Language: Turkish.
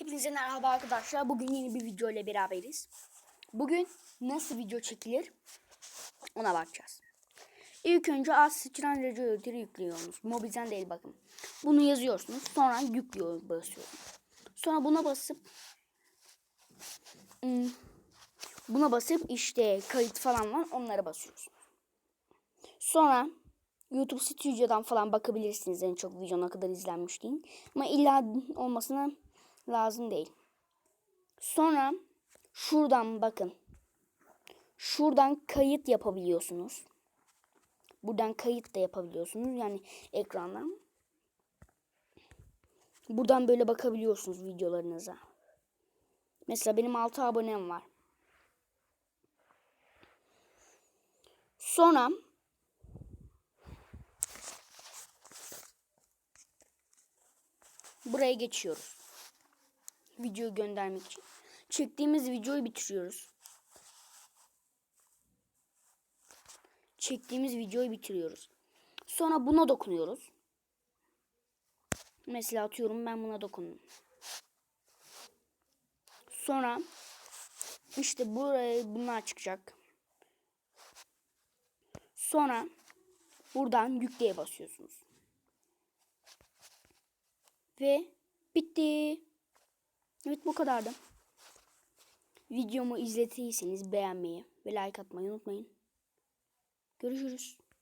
Hepinize merhaba arkadaşlar. Bugün yeni bir video ile beraberiz. Bugün nasıl video çekilir ona bakacağız. İlk önce az sıçran regülatörü yüklüyorsunuz. Mobilden değil bakın. Bunu yazıyorsunuz. Sonra yüklüyor basıyorsunuz. Sonra buna basıp hmm, buna basıp işte kayıt falan var onlara basıyorsunuz. Sonra YouTube Studio'dan falan bakabilirsiniz en çok video ne kadar izlenmiş değil. Ama illa olmasına lazım değil. Sonra şuradan bakın. Şuradan kayıt yapabiliyorsunuz. Buradan kayıt da yapabiliyorsunuz. Yani ekrandan. Buradan böyle bakabiliyorsunuz videolarınıza. Mesela benim 6 abonem var. Sonra buraya geçiyoruz. Videoyu göndermek için. Çektiğimiz videoyu bitiriyoruz. Çektiğimiz videoyu bitiriyoruz. Sonra buna dokunuyoruz. Mesela atıyorum ben buna dokundum. Sonra işte buraya bunlar çıkacak. Sonra buradan yükleye basıyorsunuz. Ve bitti. Evet bu kadardı. Videomu izletiyseniz beğenmeyi ve like atmayı unutmayın. Görüşürüz.